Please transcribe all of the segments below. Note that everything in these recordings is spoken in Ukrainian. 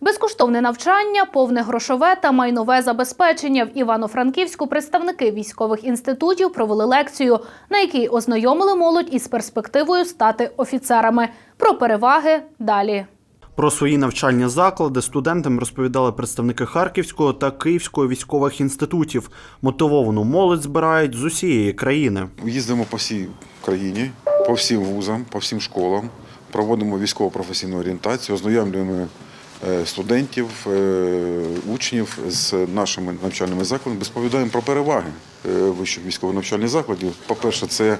Безкоштовне навчання, повне грошове та майнове забезпечення в Івано-Франківську представники військових інститутів провели лекцію, на якій ознайомили молодь із перспективою стати офіцерами. Про переваги далі. Про свої навчальні заклади студентам розповідали представники Харківського та Київського військових інститутів. Мотивовану молодь збирають з усієї країни. Їздимо по всій країні, по всім вузам, по всім школам, проводимо військово-професійну орієнтацію, ознайомлюємо студентів, е, учнів з нашими навчальними закладами, розповідаємо про переваги е, вищих військово-навчальних закладів. По-перше, це,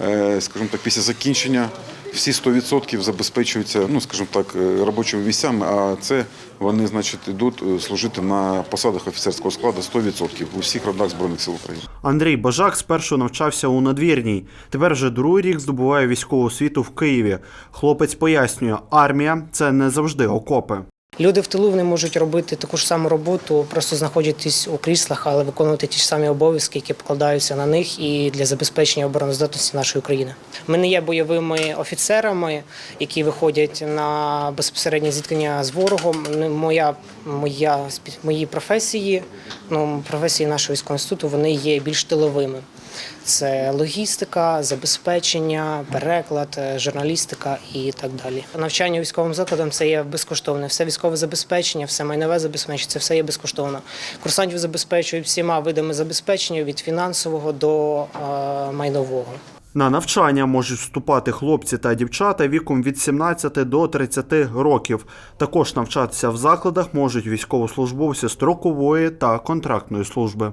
е, скажімо так, після закінчення всі 100% забезпечуються, ну, скажімо так, е, робочими місцями, а це вони, значить, йдуть е, служити на посадах офіцерського складу 100% у всіх родах Збройних сил України. Андрій Бажак спершу навчався у надвірній. Тепер вже другий рік здобуває військову освіту в Києві. Хлопець пояснює, армія це не завжди окопи. Люди в тилу вони можуть робити таку ж саму роботу, просто знаходитись у кріслах, але виконувати ті ж самі обов'язки, які покладаються на них і для забезпечення обороноздатності нашої країни. Ми не є бойовими офіцерами, які виходять на безпосереднє зіткнення з ворогом. Моя, моя мої професії, ну професії нашого військового інституту, вони є більш тиловими. Це логістика, забезпечення, переклад, е, журналістика і так далі. Навчання військовим закладам це є безкоштовне. Все військове забезпечення, все майнове забезпечення, це все є безкоштовно. Курсантів забезпечують всіма видами забезпечення від фінансового до е, майнового. На навчання можуть вступати хлопці та дівчата віком від 17 до 30 років. Також навчатися в закладах можуть військовослужбовці строкової та контрактної служби.